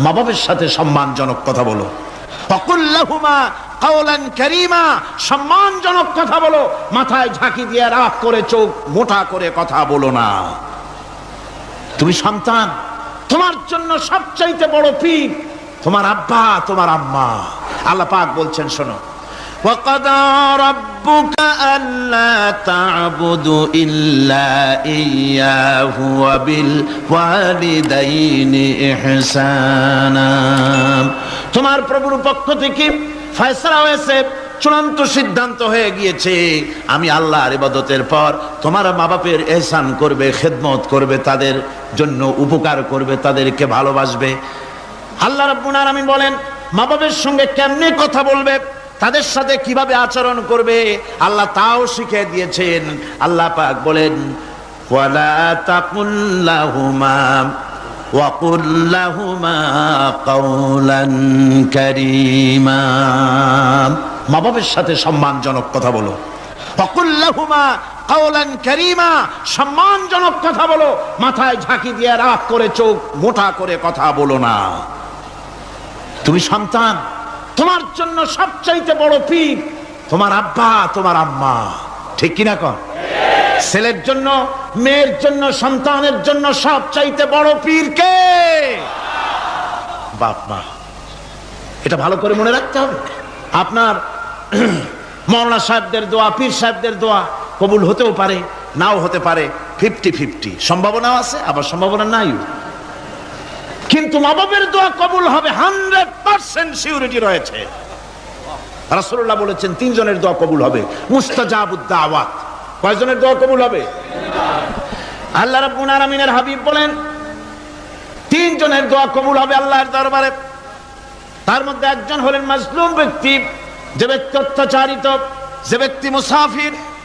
মা বাবের সাথে সম্মানজনক কথা বলো। ফকুল্লাহুমা কাওলান কারীমা, সম্মানজনক কথা বলো। মাথায় ঝাঁকি দিয়ে রাগ করে চোখ মোটা করে কথা বলো না। তুমি সন্তান, তোমার জন্য সবচাইতে বড় পীর তোমার আব্বা, তোমার আম্মা। আল্লাহ পাক বলছেন, শোনো وقضى ربك ألا تعبدوا إلا إياه وبالوالدين إحسانا তোমার প্রভুর পক্ষ থেকে ফয়সালা হয়েছে চূড়ান্ত সিদ্ধান্ত হয়ে গিয়েছে আমি আল্লাহর ইবাদতের পর তোমার মা বাপের এহসান করবে খেদমত করবে তাদের জন্য উপকার করবে তাদেরকে ভালোবাসবে আল্লাহ রাব্বুল আলামিন বলেন মা বাবার সঙ্গে কেমনে কথা বলবে তাদের সাথে কীভাবে আচরণ করবে? আল্লাহ তাও শিখে দিয়েছেন। আল্লাহ পাক বলেন মা বাবের সাথে সম্মানজনক কথা বলো। অকুল্লাহুমা কাওলান কারিমা। সম্মানজনক কথা বলো। মাথায় ঝাঁকি দিয়ে রাগ করে চোখ মোটা করে কথা বলো না। তুমি সন্তান তোমার জন্য সবচাইতে বড় পীর তোমার আব্বা, তোমার আম্মা। ঠিক কিনা কর ছেলের জন্য, মেয়ের জন্য, সন্তানের জন্য সবচাইতে বড় পীর কে? বাপ মা। এটা ভালো করে মনে রাখতে হবে। আপনার মৌলানা সাহেবদের দোয়া, পীর সাহেবদের দোয়া কবুল হতেও পারে, নাও হতে পারে। Fifty fifty. সম্ভাবনাও আছে, আবার সম্ভাবনা নাই কিন্তু মা বাবের দোয়া কবুল হবে হান্ড্রেড পার্সেন্ট সিউরিটি রয়েছে। রাসুল্লাহ বলেছেন, তিনজনের দোয়া কবুল হবে। মুস্তাজাবুদ্দা আওয়াত কয়জনের দোয়া কবুল হবে? আল্লাহ রাব্বুল আলামিনের হাবিব বলেন, তিনজনের দোয়া কবুল হবে আল্লাহর দরবারে। তার মধ্যে একজন হলেন মাজলুম ব্যক্তি, যে ব্যক্তি অত্যাচারিত, যে ব্যক্তি মুসাফির।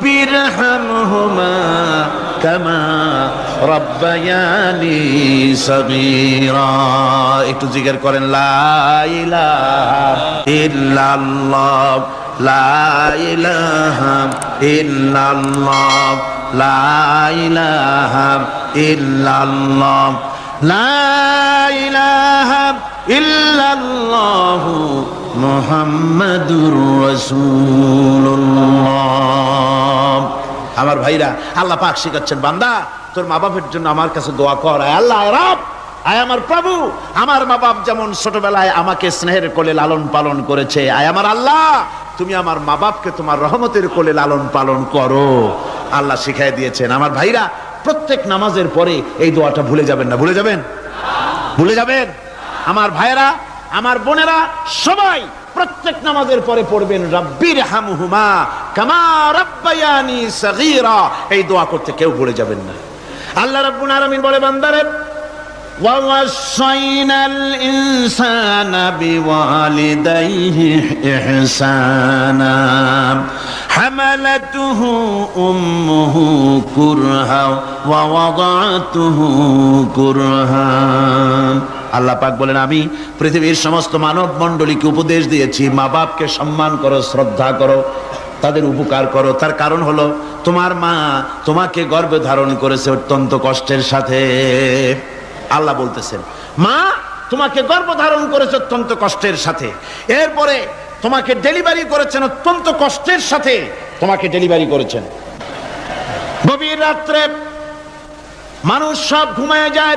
রব্বির হামহুমা কামা রব্বায়ানি সাগীরা। একটু জিজ্ঞেস করেন, লা ইলাহা ইল্লাল্লাহ, লা ইলাহা ইল্লাল্লাহ, লা ইলাহা ইল্লাল্লাহ, লা ইলাহা ইল্লাল্লাহ মুহাম্মাদুর রাসূলুল্লাহ। আমার ভাইরা, আল্লাহ পাক শিখাচ্ছেন, বান্দা, তোর মা বাপের জন্য আমার কাছে দোয়া কর, আয় আল্লাহ রব, আয় আমার প্রভু, আমার মা বাপ যেমন ছোটবেলায় আমাকে স্নেহের কোলে লালন পালন করেছে, আয় আমার আল্লাহ, তুমি আমার মা বাপকে তোমার রহমতের কোলে লালন পালন করো। আল্লাহ শিখাই দিয়েছেন, আমার ভাইরা, প্রত্যেক নামাজের পরে এই দোয়াটা ভুলে যাবেন না, ভুলে যাবেন? ভুলে যাবেন? আমার ভাইয়েরা আমার বোনেরা, সবাই প্রত্যেক নামাজের পরে পড়বেন রব্বির হামহুমা কামা রব্বায়ানি সগীরা এই দোয়া করতে কেউ ভুলে যাবেন না আল্লাহ রাব্বুল আলামিন বলে বান্দারে ووصينا الإنسان بوالديه إحسانا حملته أمه كرها ووضعته كرها আল্লাহ পাক বলেন, আমি পৃথিবীর সমস্ত মানব মণ্ডলীকে উপদেশ দিয়েছি। মা বাপকে সম্মান করো, শ্রদ্ধা করো, তাদের উপকার করো। তার কারণ হলো, তোমার মা তোমাকে গর্ভে ধারণ করেছে অত্যন্ত কষ্টের সাথে। আল্লাহ বলতেছেন, মা তোমাকে গর্ভধারণ করেছে অত্যন্ত কষ্টের সাথে। এরপরে তোমাকে ডেলিভারি করেছেন অত্যন্ত কষ্টের সাথে। তোমাকে ডেলিভারি করেছেন। গভীর রাত্রে মানুষ সব ঘুমায় যায়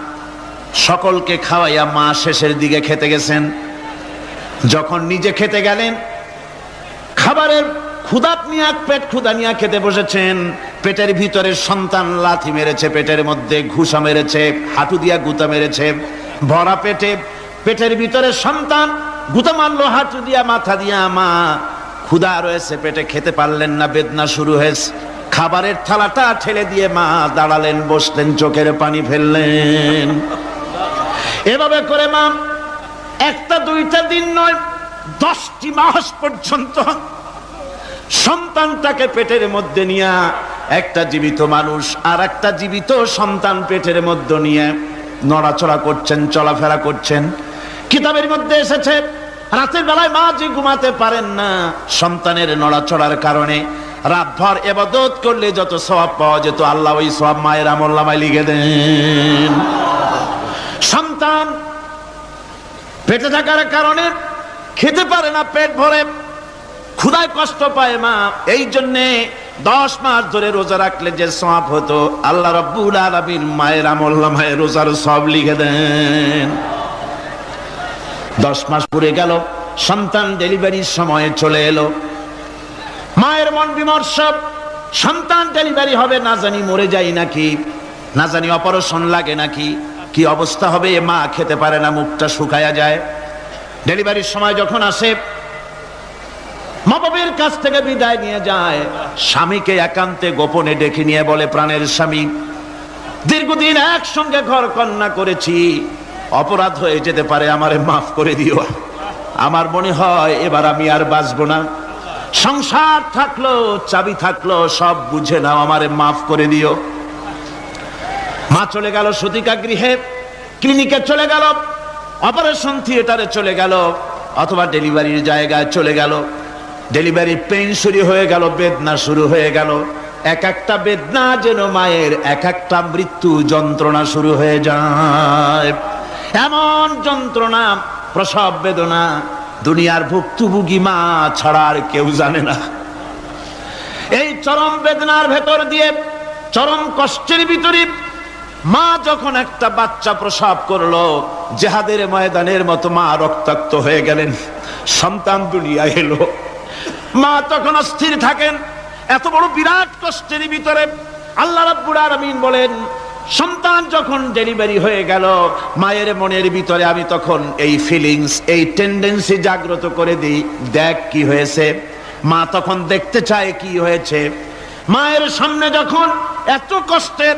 সকলকে খাওয়াইয়া মা শেষের দিকে খেতে গেছেন। যখন নিজে খেতে গেলেন, খাবারের ক্ষুদাত নিয়ে, পেট ক্ষুদা নিয়ে খেতে বসেছেন। পেটের ভিতরে সন্তান লাথি মেরেছে, পেটের মধ্যে ঘুষা মেরেছে, হাঁটু দিয়া গুতা মেরেছে। ভরা পেটে, পেটের ভিতরে সন্তান গুতা মারলো, হাঁটু দিয়া, মাথা দিয়া, মা ক্ষুদা রয়েছে, পেটে খেতে পারলেন না, বেদনা শুরু হয়েছে। খাবারের থালাটা ঠেলে দিয়ে মা দাঁড়ালেন, বসলেন, চোখের পানি ফেললেন। এভাবে করে মা একটা দুইটা দিন নয়, দশটি মাস পর্যন্ত সন্তানটাকে পেটের মধ্যে নিয়ে, একটা জীবিত মানুষ আর একটা জীবিত সন্তান পেটের মধ্যে নিয়ে নড়াচড়া করছেন, চলাফেরা করছেন। কিতাবের মধ্যে এসেছে, রাতের বেলায় মা যে ঘুমাতে পারেন না, সন্তানের নড়াচড়ার কারণে রাতভর এবাদত করলে যত সব পাওয়া যেত, আল্লাহ ওই সব মায়ের আমল্লামায় লিখে দেন সন্তান পেটে থাকার কারণে খেতে পারে না, পেট ভরে। ক্ষুদায় কষ্ট পায় মা। এই জন্যে দশ মাস ধরে রোজা রাখলে যে সব হতো, আল্লাহ রব্বুল আলমীর মায়ের আমল্লামায় রোজার সব লিখে দেন। দশ মাস পুরে গেল, সন্তান ডেলিভারির সময়ে চলে এলো। মায়ের মন বিমর্ষ, সন্তান ডেলিভারি হবে না জানি মরে যাই নাকি, না জানি অপারেশন লাগে নাকি। কি অবস্থা হবে? মা খেতে পারে না, মুখটা শুকায়া যায়। ডেলিভারির সময় যখন আসে মা কাছ থেকে বিদায় নিয়ে যায়। স্বামীকে একান্তে গোপনে ডেকে নিয়ে বলে, প্রাণের স্বামী, দীর্ঘদিন একসঙ্গে ঘর কন্যা করেছি। অপরাধ হয়ে যেতে পারে, আমারে মাফ করে দিও। আমার মনে হয় এবার আমি আর বাঁচবো না। সংসার থাকল, চাবি থাকল, সব বুঝে নাও, আমারে মাফ করে দিও। মা চলে গেল সতিকা গৃহে, ক্লিনিকে চলে গেল, অপারেশন থিয়েটারে চলে গেল, অথবা ডেলিভারির জায়গায় চলে গেল। ডেলিভারি পেইন শুরু হয়ে গেল, বেদনা শুরু হয়ে গেল। এক একটা বেদনা যেন মায়ের, এক একটা মৃত্যু যন্ত্রণা শুরু হয়ে যায়। এমন যন্ত্রণা, প্রসব বেদনা, দুনিয়ার ভুক্তভোগী মা ছাড়া আর কেউ জানে না। এই চরম বেদনার ভেতর দিয়ে, চরম কষ্টের ভিতরে মা যখন একটা বাচ্চা প্রসাব করল, জেহাদের ময়দানের মতো মা রক্তাক্ত হয়ে গেলেন। সন্তান দুনিয়া এলো। মা তখন অস্থির থাকেন। এত বড় বিরাট কষ্টের ভিতরে আল্লাহ রাব্বুল আলামিন বলেন, সন্তান যখন ডেলিভারি হয়ে গেল, মায়ের মনের ভিতরে আমি তখন এই ফিলিংস এই টেন্ডেন্সি জাগ্রত করে দিই, দেখ কি হয়েছে। মা তখন দেখতে চায় কি হয়েছে। মায়ের সামনে যখন এত কষ্টের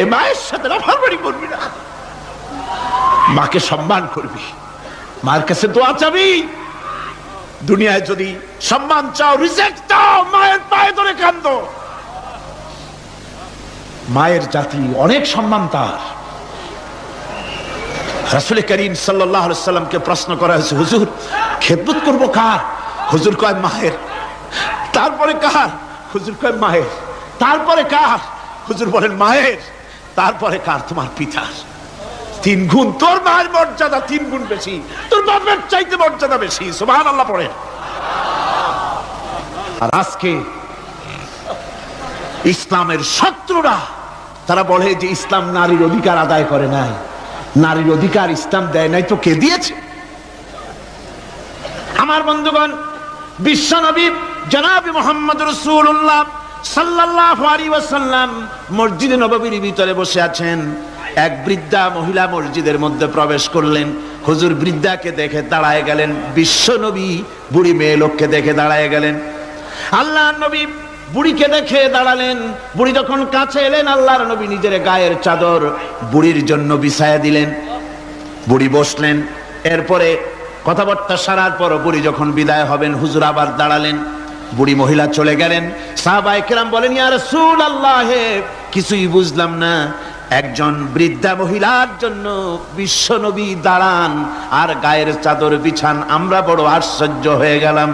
এ মায়ের সাথে নাফারমানি করবি না। মাকে সম্মান করবি। মার কাছে দোয়া চাবি। দুনিয়ায় যদি সম্মান চাও রিজেক্ট চাও, মায়ের পায়ে ধরে কান্দ মায়ের জাতি অনেক সম্মান তার। রাসুল করিম সাল্লামকে প্রশ্ন করা হয়েছে, হুজুর, খেদমত করব কার? হুজুর কয়, মায়ের। তারপরে কার? হুজুর কয়, মায়ের। তারপরে কার? হুজুর বলেন, মায়ের। তারপরে কার? তোমার পিতার। তিন গুণ তোর মায়ের মর্যাদা তিন গুণ বেশি। তোর বাপের চাইতে মর্যাদা বেশি। সুবহান আল্লাহ পড়ে। আর আজকে ইসলামের শত্রুরা, তারা বলে যে ইসলাম নারীর অধিকার আদায় করে নাই। নারীর অধিকার ইসলাম দেয় নাই, তো কে দিয়েছে? আমার বন্ধুগণ বিশ্বনবী জনাবি মোহাম্মদ রসুল্লাহ সাল্লাল্লাহু মসজিদে নববীর ভিতরে বসে আছেন। এক বৃদ্ধা মহিলা মসজিদের মধ্যে প্রবেশ করলেন। হুজুর বৃদ্ধাকে দেখে দাঁড়ায় গেলেন। বিশ্ব নবী বুড়ি মেয়ে লোককে দেখে দাঁড়ায় গেলেন। আল্লাহ নবী বুড়িকে দেখে দাঁড়ালেন। বুড়ি যখন কাছে এলেন, আল্লাহর নবী নিজের গায়ের চাদর বুড়ির জন্য বিছায়া দিলেন। বুড়ি বসলেন। এরপরে কথাবার্তা সারার পর বুড়ি যখন বিদায় হবেন, হুজুর আবার দাঁড়ালেন। বুড়ি মহিলা চলে গেলেন। সাহাবাই কেরাম বলেন, ইয়া রাসূল আল্লাহ কিছুই বুঝলাম না। একজন বৃদ্ধা মহিলার জন্য বিশ্বনবী দাঁড়ান, আর গায়ের চাদর বিছান, আমরা বড় আশ্চর্য হয়ে গেলাম।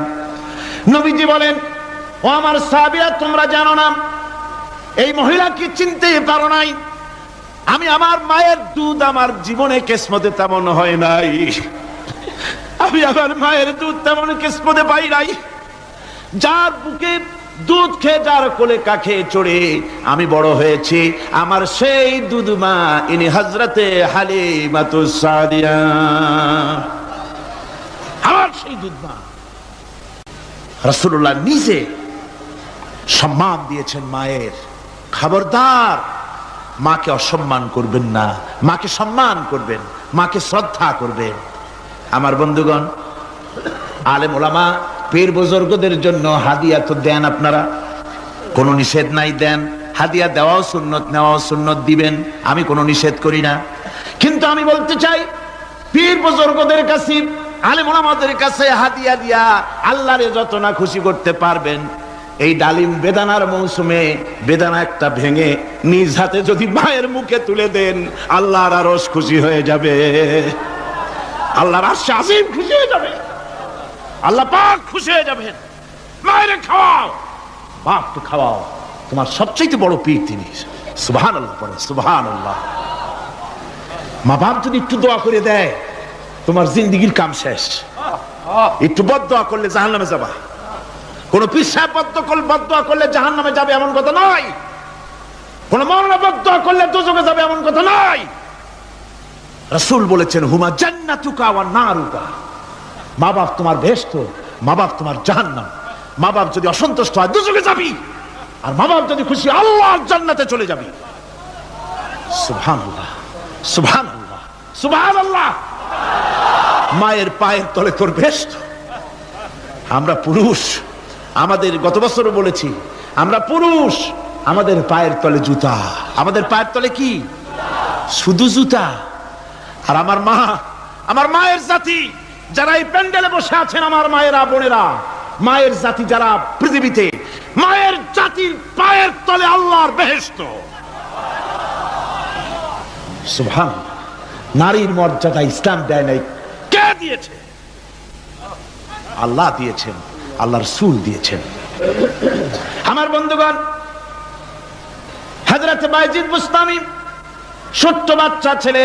নবীজি বলেন, ও আমার সাহাবীরা, তোমরা জানো না, এই মহিলাকে চিনতে পারো নাই? আমি আমার মায়ের দুধ আমার জীবনে কেসমতে তেমন হয় নাই। আমি আমার মায়ের দুধ তেমন কিসমতে পাই নাই। যার বুকে দুধ খেয়ে, যার কোলে কাখে চড়ে, আমি বড় হয়েছি। আমার সেই দুধ মা, ইনি হজরতে হালিমাতু সাদিয়া। আমার সেই দুধ মা। রসুল্লাহ নিজে সম্মান দিয়েছেন মায়ের। খবরদার, মাকে অসম্মান করবেন না। মাকে সম্মান করবেন, মাকে শ্রদ্ধা করবেন। আমার বন্ধুগণ, আলেম ওলামা পীর বুজুর্গদের জন্য হাদিয়া তো দেন আপনারা। কোনো নিষেধ নাই দেন। হাদিয়া দেওয়াও সুন্নত, নেওয়াও সুন্নত দিবেন। আমি কোনো নিষেধ করি না। কিন্তু আমি বলতে চাই, পীর বুজুর্গদের কাছে, আলেম ওলামাদের কাছে হাদিয়া দিয়া আল্লাহরে যত না খুশি করতে পারবেন, এই ডালিম বেদানার মৌসুমে বেদানা একটা ভেঙে নিজ হাতে যদি মায়ের মুখে তুলে দেন, আল্লাহর আরস খুশি হয়ে যাবে। আল্লাহর আশে আজিম খুশি হয়ে যাবে। আল্লাহ পাক খুশি হয়ে যাবেন। মায়ের খাওয়াও। খাওয়াও। তোমার সবচেয়ে বড় পীর তিনি। সুবহান আল্লাহ সুবহান আল্লাহ মা বাপ যদি একটু দোয়া করে দেয়, তোমার কাম শেষ। একটু বদ দোয়া করলে জাহান নামে যাবা সাহেব বদ্ধ করলে জাহান নামে যাবে এমন কথা নয়। কোন মরণা বদোয়া করলে দুযোগে যাবে এমন কথা নয়। রসুল বলেছেন, হুমা জান্নাতুকা ওয়া নারুকা। মা বাপ তোমার ভেস্ত, মা বাপ তোমার জাহান্নাম। মা বাপ যদি অসন্তুষ্ট হয় দুযোগে যাবি। আর মা বাপ যদি খুশি, আল্লাহর জান্নাতে চলে যাবি। সুবহানাল্লাহ সুবহানাল্লাহ সুবহানাল্লাহ। মায়ের পায়ের তলে তোর ভেস্ত। আমরা পুরুষ, আমাদের গত বছরও বলেছি, আমরা পুরুষ, আমাদের পায়ের তলে জুতা। আমাদের পায়ের তলে কি? শুধু জুতা। আর আমার মা, আমার মায়ের জাতি। যারা এই প্যান্ডেলে বসে আছেন আমার মায়েরা, বোনেরা, মায়ের জাতি যারা পৃথিবীতে, মায়ের জাতির পায়ের তলে আল্লাহর বেহেস্ত সুভান নারীর মর্যাদা ইসলাম দেয় নাই। কে দিয়েছে? আল্লাহ দিয়েছেন, আল্লাহ সুল দিয়েছেন। আমার বন্ধুগণ হাজরত বাইজিদ বুস্তামি, ছোট্ট বাচ্চা ছেলে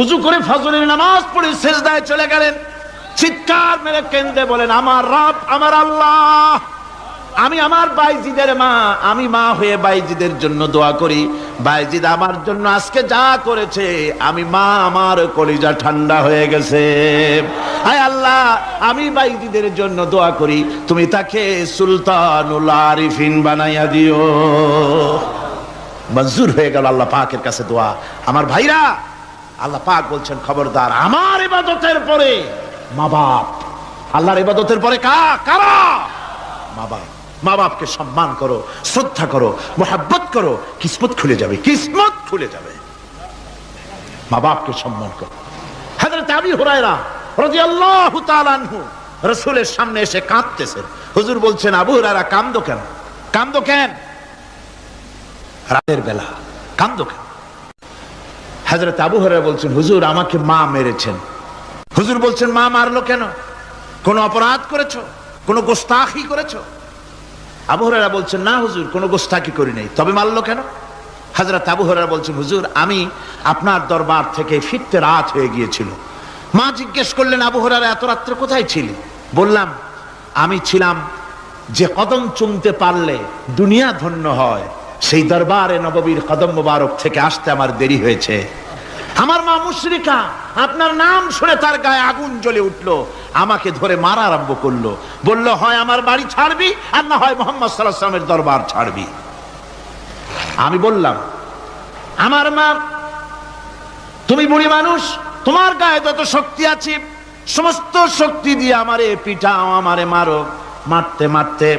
উজু করে ফজরের নামাজ পড়ে শেষদায় চলে গেলেন। চিৎকার মেরে কেন্দ্রে বলেন, আমার রব, আমার আল্লাহ, আমি আমার বাইজিদের মা, আমি মা হয়ে বাইজিদের জন্য দোয়া করি। বাইজিদ আমার জন্য আজকে যা করেছে, আমি মা আমার কলিজা ঠান্ডা হয়ে গেছে। আয় আল্লাহ, আমি বাইজিদের জন্য দোয়া করি। তুমি তাকে সুলতানুল আরিফিন বানাইয়া দিও। মঞ্জুর হয়ে গেল আল্লাহ পাকের কাছে দোয়া। আমার ভাইরা আল্লাহ পাক বলছেন, খবরদার, আমার ইবাদতের পরে মা বাপ। আল্লাহর ইবাদতের পরে কা, কারা? মা বাপ। মা বাপকে সম্মান করো, শ্রদ্ধা করো, মোহাব্বত করো, কিসমত খুলে যাবে, কিসমত খুলে যাবে। মা বাপকে সম্মান করো। হাজরত আবি হুরায়রা রাদিয়াল্লাহু তাআলা আনহু রাসূলের সামনে এসে কাঁদতেছেন হুজুর বলছেন, আবু হুরায়রা, কান্দো কেন? কান্দো কেন? রাতের বেলা, কান্দো কেন? হাজরত আবু হরারা বলছেন, হুজুর, আমাকে মা মেরেছেন। হুজুর বলছেন, মা মারলো কেন? কোন অপরাধ করেছ? কোন গোস্তাখি করেছ? আবু হরারা বলছেন, না হুজুর, কোনো গোস্তাকি করি নাই। তবে মারলো কেন? হাজরত আবু হরারা বলছেন, হুজুর, আমি আপনার দরবার থেকে ফিরতে রাত হয়ে গিয়েছিল। মা জিজ্ঞেস করলেন, আবু হরারা এত রাত্রে কোথায় ছিলি? বললাম, আমি ছিলাম যে কদম চুমতে পারলে দুনিয়া ধন্য হয়। সেই দরবারে নববীর কদম মোবারক থেকে আসতে আমার দেরি হয়েছে। আমার মা মুশরিকা, আপনার নাম শুনে তার গায়ে আগুন জ্বলে উঠল, আমাকে ধরে মারা আরম্ভ করল। বলল, হয় আমার বাড়ি ছাড়বি, আর না হয় মোহাম্মদ সাল্লামের দরবার ছাড়বি। আমি বললাম, আমার মা, তুমি বুড়ি মানুষ, তোমার গায়ে যত শক্তি আছে, সমস্ত শক্তি দিয়ে আমারে পিঠাও আমারে মারো। মারতে মারতে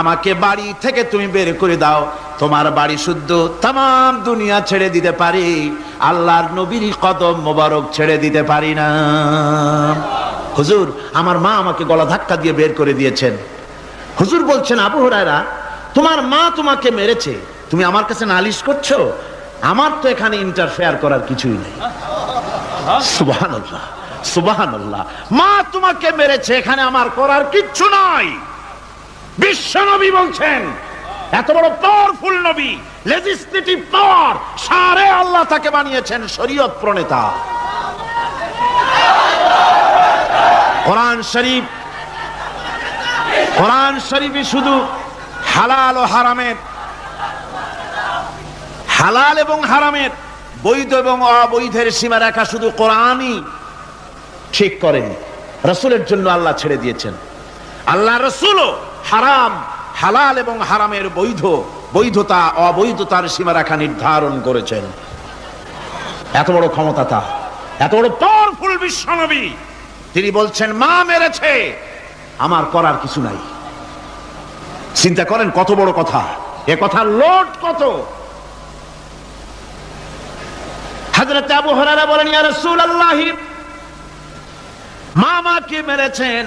আমাকে বাড়ি থেকে তুমি বের করে দাও তোমার বাড়ি শুদ্ধ তাম দুনিয়া ছেড়ে দিতে পারি। আল্লাহর নবীর কদম মোবারক ছেড়ে দিতে পারি না। হুজুর, আমার মা আমাকে গলা ধাক্কা দিয়ে বের করে দিয়েছেন। হুজুর বলছেন, আবু হরায়রা, তোমার মা তোমাকে মেরেছে। তুমি আমার কাছে নালিশ করছ? আমার তো এখানে ইন্টারফেয়ার করার কিছুই নেই। সুবহানাল্লাহ সুবহানাল্লাহ। মা তোমাকে মেরেছে, এখানে আমার করার কিচ্ছু নাই। বিশ্ব নবী বলছেন এত বড় পাওয়ারফুল নবী লেজিসলেটিভ পাওয়ার সারে আল্লাহ তাকে বানিয়েছেন শরীয়ত প্রণেতা। কোরআন শরীফ, কোরআন শরীফে শুধু হালাল ও হারামের। হালাল এবং হারামের, বৈধ এবং অবৈধের সীমা রেখা শুধু কোরআনই ঠিক করেনি। রসুলের জন্য আল্লাহ ছেড়ে দিয়েছেন। আল্লাহ রসুলও হারাম হালাল এবং হারামের বৈধ, বৈধতা, অবৈধতার সীমারেখা নির্ধারণ করেছেন। এত বড় ক্ষমতা তা এত বড় পাওয়ারফুল বিশ্বনবী। তিনি বলছেন, মা মেরেছে, আমার করার কিছু নাই। চিন্তা করেন কত বড় কথা, এ কথা লোট কত। হযরত আবু হুরায়রা বলেন, ইয়া রাসূলুল্লাহ মা মাকে মেরেছেন?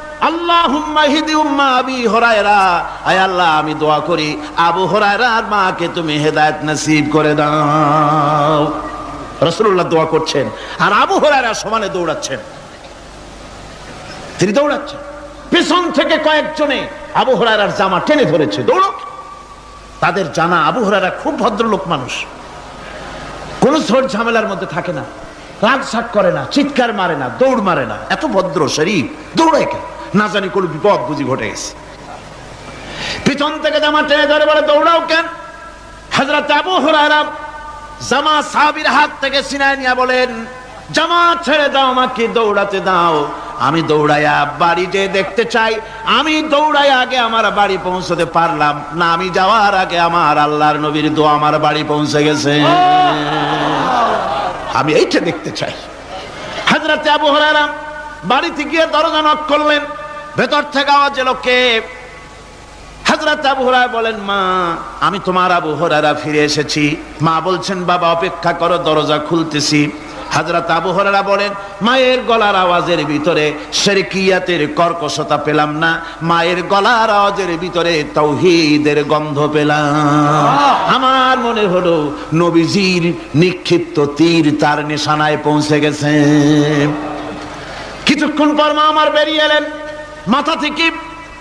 আল্লাহ, আমি দোয়া করি, আবু হরায়রার মাকে তুমি হেদায়েত নসিব করে দাও। রসুল্লাহ দোয়া করছেন, আর আবু হরায়রা সমানে দৌড়াচ্ছেন। তিনি দৌড়াচ্ছেন। পেছন থেকে কয়েকজনে আবু হরায়রার জামা টেনে ধরেছে, দৌড়ক। তাদের জানা আবু হরায়রা খুব ভদ্রলোক মানুষ। কোন ঝড় ঝামেলার মধ্যে থাকে না। রাগ করে না, চিৎকার মারে না, দৌড় মারে না। এত ভদ্র শরীর দৌড়ায় কেন? না জানি কোন বিপদ বুঝি ঘটে গেছে। পিছন থেকে জামা টেনে ধরে বলে, দৌড়াও কেন? হাজরত আবু হুরায়রা জামা সাহাবীর হাত থেকে সিনায় নিয়ে বলেন, জামা ছেড়ে দাও আমাকে, দৌড়াতে দাও। আমি দৌড়াইয়া বাড়ি যে দেখতে চাই। আমি দৌড়াই আগে আমার বাড়ি পৌঁছতে পারলাম না। আমি যাওয়ার আগে আমার আল্লাহর নবীর দোয়া আমার বাড়ি পৌঁছে গেছে। আমি এইটা দেখতে চাই। হাজরাতে আবু হরারা বাড়িতে গিয়ে দরজা নক করলেন। ভেতর থেকে আওয়াজ এলো কে? হাজরাত আবু হরারা বলেন মা আমি তোমার আবু হরারা ফিরে এসেছি। মা বলছেন বাবা অপেক্ষা করো দরজা খুলতেছি। হাজরাত আবু হরারা বলেন মায়ের গলার আওয়াজের ভিতরে শেরকিয়াতের কর্কশতা পেলাম না। মায়ের গলার আওয়াজের ভিতরে তৌহিদের গন্ধ পেলাম। আমার মনে হলো নবীজির নিক্ষিপ্ত তীর তার নিশানায় পৌঁছে গেছে। কিছুক্ষণ পর মা আমার বেরিয়ে এলেন। মাথা থেকে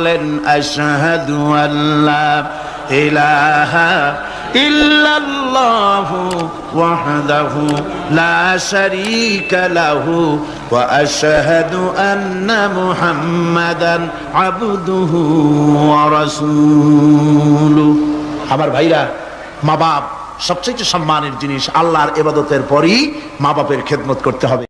করলেন আশহাদু আল্লাহ ইলাহা ইল্লাল্লাহু ওয়াহদাহু লা শারীকা লাহু ওয়া আন্না মুহাম্মাদান আবদুহু ওয়া আমার ভাইরা মা বাপ সবচেয়ে সম্মানের জিনিস আল্লাহর এবাদতের পরই মা বাপের খেদমত করতে হবে।